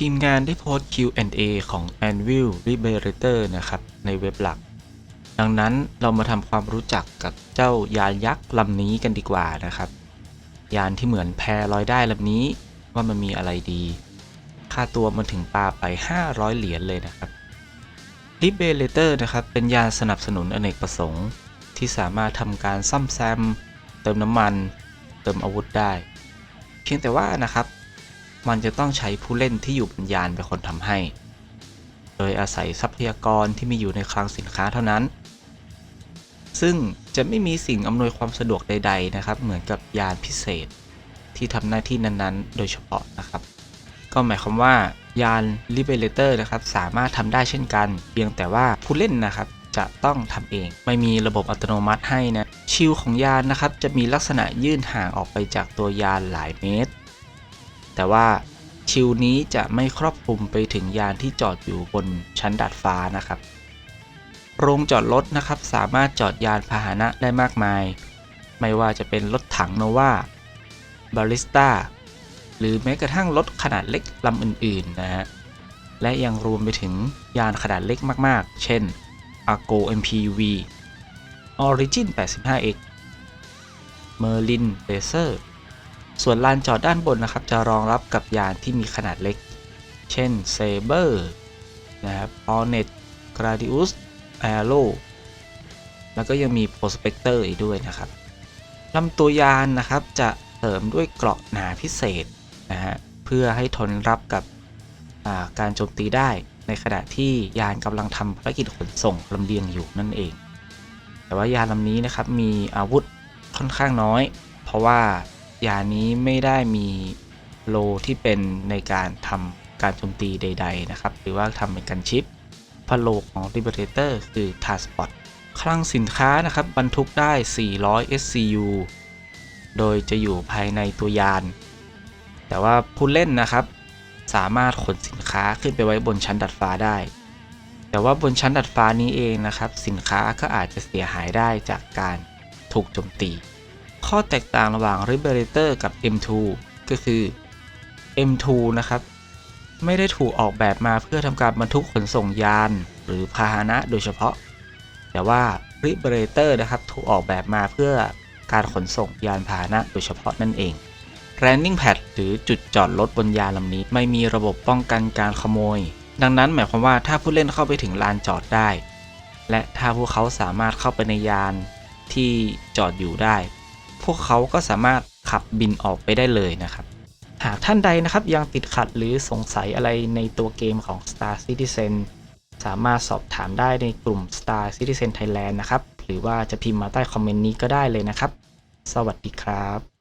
ทีมงานได้โพสต์ Q&A ของ Anvil Liberator นะครับ ในเว็บหลัก ดังนั้นเรามาทำความรู้จักกับเจ้ายานยักษ์ลำนี้กันดีกว่านะครับ ยานที่เหมือนแพลอยได้ลำนี้ว่ามันมีอะไรดี ค่าตัวมันถึงปลาไป 500 เหรียญเลยนะครับ Liberator นะครับเป็นยานสนับสนุนอเนกประสงค์ ที่สามารถทำการซ่อมแซม เติมน้ำมัน เติมอาวุธได้ เพียงแต่ว่านะครับ มันจะต้องใช้ผู้เล่นที่อยู่บนยานเป็นคนทำให้ โดยอาศัยทรัพยากรที่มีอยู่ในคลังสินค้าเท่านั้น ซึ่งจะไม่มีสิ่งอำนวยความสะดวกใด ๆ นะครับ เหมือนกับยานพิเศษ ที่ทำหน้าที่นั้นๆ โดยเฉพาะนะครับ ก็หมายความว่ายาน Liberator นะครับสามารถทำได้เช่นกัน เพียงแต่ว่าผู้เล่นนะครับจะต้องทำเอง ไม่มีระบบอัตโนมัติให้นะ ชิลของยานนะครับจะมีลักษณะยื่นห่างออกไปจากตัวยานหลายเมตร แต่ว่าชิลนี้จะไม่ครอบคลุมไปถึงยานที่จอดอยู่บนชั้นดาดฟ้านะครับ โรงจอดรถนะครับสามารถจอดยานพาหนะได้มากมาย ไม่ว่าจะเป็นรถถังโนวาบาริสตาหรือแม้กระทั่งรถขนาดเล็กลำอื่นๆนะฮะ และยังรวมไปถึงยานขนาดเล็กมากๆ เช่น Argo MPV Origin 85X Merlin Racer ส่วนลานจอดด้านบนนะครับ จะรองรับกับยานที่มีขนาดเล็ก เช่น Saber นะครับ Hornet Gladius Arrow แล้วก็ยังมี Prospector อีกด้วยนะครับลำตัวยานนะครับจะเสริมด้วยเกราะหนาพิเศษนะฮะเพื่อให้ทนรับกับาการโจมตีได้ในขณะที่ยานกำลังทำภารกิจขนส่งลำเลียงอยู่นั่นเอง แต่ว่ายานลำนี้นะครับมีอาวุธค่อนข้างน้อย เพราะว่า ยานี้ไม่ได้มีโลที่เป็นในการทำการโจมตีใด ๆ นะครับ หรือว่าทำเป็นกันชิปพโลของ Liberator คือ Transport คลังสินค้านะครับบรรทุกได้ 400 SCU โดยจะอยู่ภายในตัวยาน แต่ว่าผู้เล่นนะครับ สามารถขนสินค้าขึ้นไปไว้บนชั้นดัดฟ้าได้ แต่ว่าบนชั้นดัดฟ้านี้เองนะครับ สินค้าก็อาจจะเสียหายได้จากการถูกโจมตี ข้อแตกต่างระหว่าง Liberator กับ M2 ก็คือ M2 นะครับ ไม่ได้ถูกออกแบบมาเพื่อทำการบรรทุกขนส่งยาน หรือพาหนะโดยเฉพาะ แต่ว่า Liberator นะครับถูกออกแบบมาเพื่อการขนส่งยานพาหนะโดยเฉพาะนั่นเอง Landing Pad หรือจุดจอดรถบนยานลำนี้ ไม่มีระบบป้องกันการขโมย ดังนั้นหมายความว่าถ้าผู้เล่นเข้าไปถึงลานจอดได้ และถ้าพวกเขาสามารถเข้าไปในยานที่จอดอยู่ได้ พวกเขาก็สามารถขับบินออกไปได้เลยนะครับ หากท่านใดนะครับยังติดขัดหรือสงสัยอะไรในตัวเกมของ Star Citizen สามารถสอบถามได้ในกลุ่ม Star Citizen Thailand นะครับ หรือว่าจะพิมพ์มาใต้คอมเมนต์นี้ก็ได้เลยนะครับ สวัสดีครับ